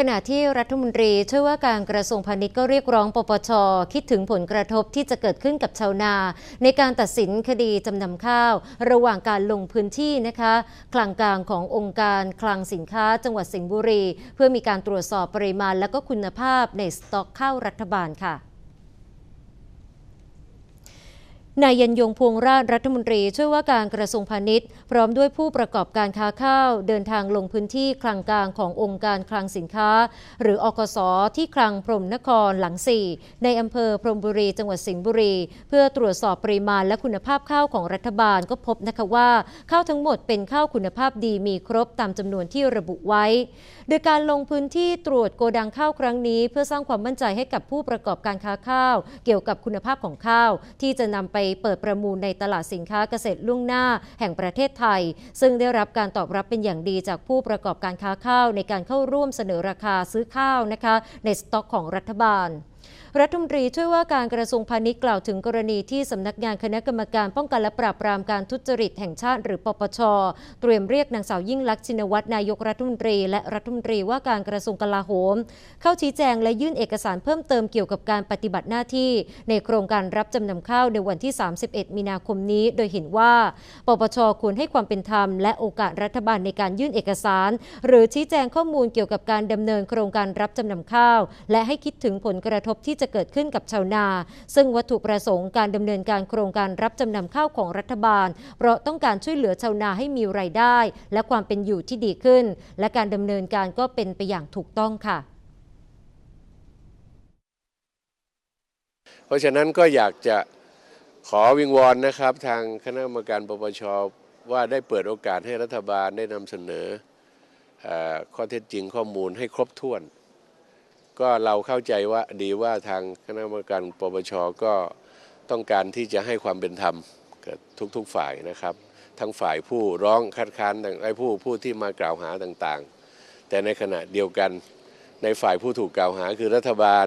ขณะที่รัฐมนตรีช่วยว่าการกระทรวงพาณิชย์ก็เรียกร้องปปช คิดถึงผลกระทบที่จะเกิดขึ้นกับชาวนา ในการตัดสินคดีจำนำข้าว ระหว่างการลงพื้นที่นะคะคลังกลางขององค์การคลังสินค้าจังหวัดสิงห์บุรี เพื่อมีการตรวจสอบปริมาณและก็คุณภาพในสต็อกข้าวรัฐบาลค่ะ นายยันยงพวงราชรัฐมนตรีช่วยว่าการกระทรวงพาณิชย์ พร้อมด้วยผู้ประกอบการค้าข้าว เดินทางลงพื้นที่คลังกลางขององค์การคลังสินค้า หรืออกสที่คลังพรมนครหลังสี่ในอำเภอพรมบุรีจังหวัดสิงห์บุรี เพื่อตรวจสอบปริมาณและคุณภาพข้าวของรัฐบาลก็พบนะคะว่า ข้าวทั้งหมดเป็นข้าวคุณภาพดีมีครบตามจำนวนที่ระบุไว้ โดยการลงพื้นที่ตรวจโกดังข้าวครั้งนี้ เพื่อสร้างความมั่นใจให้กับผู้ประกอบการค้าข้าว เกี่ยวกับคุณภาพของข้าวที่จะนำไปเปิดประมูลในตลาดสินค้าเกษตรล่วงหน้าแห่งประเทศไทย ซึ่งได้รับการตอบรับเป็นอย่างดีจากผู้ประกอบการค้าข้าวในการเข้าร่วมเสนอราคาซื้อข้าวนะคะ ในสต็อกของรัฐบาล รัฐมนตรีช่วยว่าการกระทรวงพาณิชย์กล่าวถึงกรณีที่สำนักงานคณะกรรมการป้องกันและปราบปรามการทุจริตแห่งชาติหรือปปช เตรียมเรียกนางสาวยิ่งลักษณ์ชินวัตรนายกรัฐมนตรี และรัฐมนตรีว่าการกระทรวงกลาโหม เข้าชี้แจงและยื่นเอกสารเพิ่มเติมเกี่ยวกับการปฏิบัติหน้าที่ ในโครงการรับจำนำข้าวในวันที่ 31 มีนาคมนี้ โดยเห็นว่า ปปชควรให้ความเป็นธรรม และโอกาสรัฐบาลในการยื่นเอกสาร หรือชี้แจงข้อมูลเกี่ยวกับการดำเนินโครงการรับจำนำข้าว และให้คิดถึงผลกระทบที่จะเกิดขึ้นกับชาวนา ซึ่งวัตถุประสงค์การดำเนินการโครงการรับจำนำข้าวของรัฐบาล เพราะต้องการช่วยเหลือชาวนาให้มีรายได้ และความเป็นอยู่ที่ดีขึ้น และการดำเนินการก็เป็นไปอย่างถูกต้องค่ะ เพราะฉะนั้นก็อยากจะขอวิงวอนนะครับ ทางคณะกรรมการปปชว่าได้เปิดโอกาสให้รัฐบาลได้นำเสนอเออข้อเท็จจริงข้อมูลให้ครบถ้วน ก็เราเข้าใจว่าดีว่าทางคณะกรรมการปปชก็ต้องการที่จะให้ความเป็นธรรมกับทุกๆฝ่ายนะครับ ทั้งฝ่ายผู้ร้องคัดค้านต่างไอ้ผู้ผู้ที่มากล่าวหาต่างๆ แต่ในขณะเดียวกันในฝ่ายผู้ถูกกล่าวหาคือรัฐบาล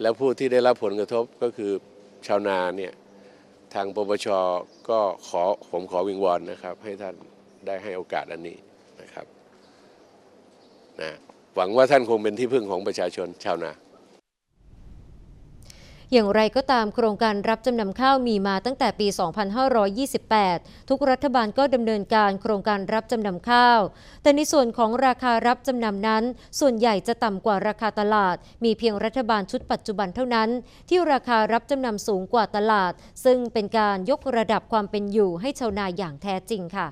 และผู้ที่ได้รับผลกระทบก็คือชาวนาเนี่ยทางปปชก็ขอผมขอวิงวอนนะครับ ให้ท่านได้ให้โอกาสอันนี้นะครับนะ หวังว่าท่านคงเป็นที่พึ่งของประชาชนชาวนาอย่างไรก็ตามโครงการรับจำนำข้าวมีมาตั้งแต่ปี 2528 ทุกรัฐบาลก็ดำเนินการโครงการรับจำนำข้าว แต่ในส่วนของราคารับจำนำนั้น ส่วนใหญ่จะต่ำกว่าราคาตลาด มีเพียงรัฐบาลชุดปัจจุบันเท่านั้น ที่ราคารับจำนำสูงกว่าตลาด ซึ่งเป็นการยกระดับความเป็นอยู่ให้ชาวนาอย่างแท้จริงค่ะ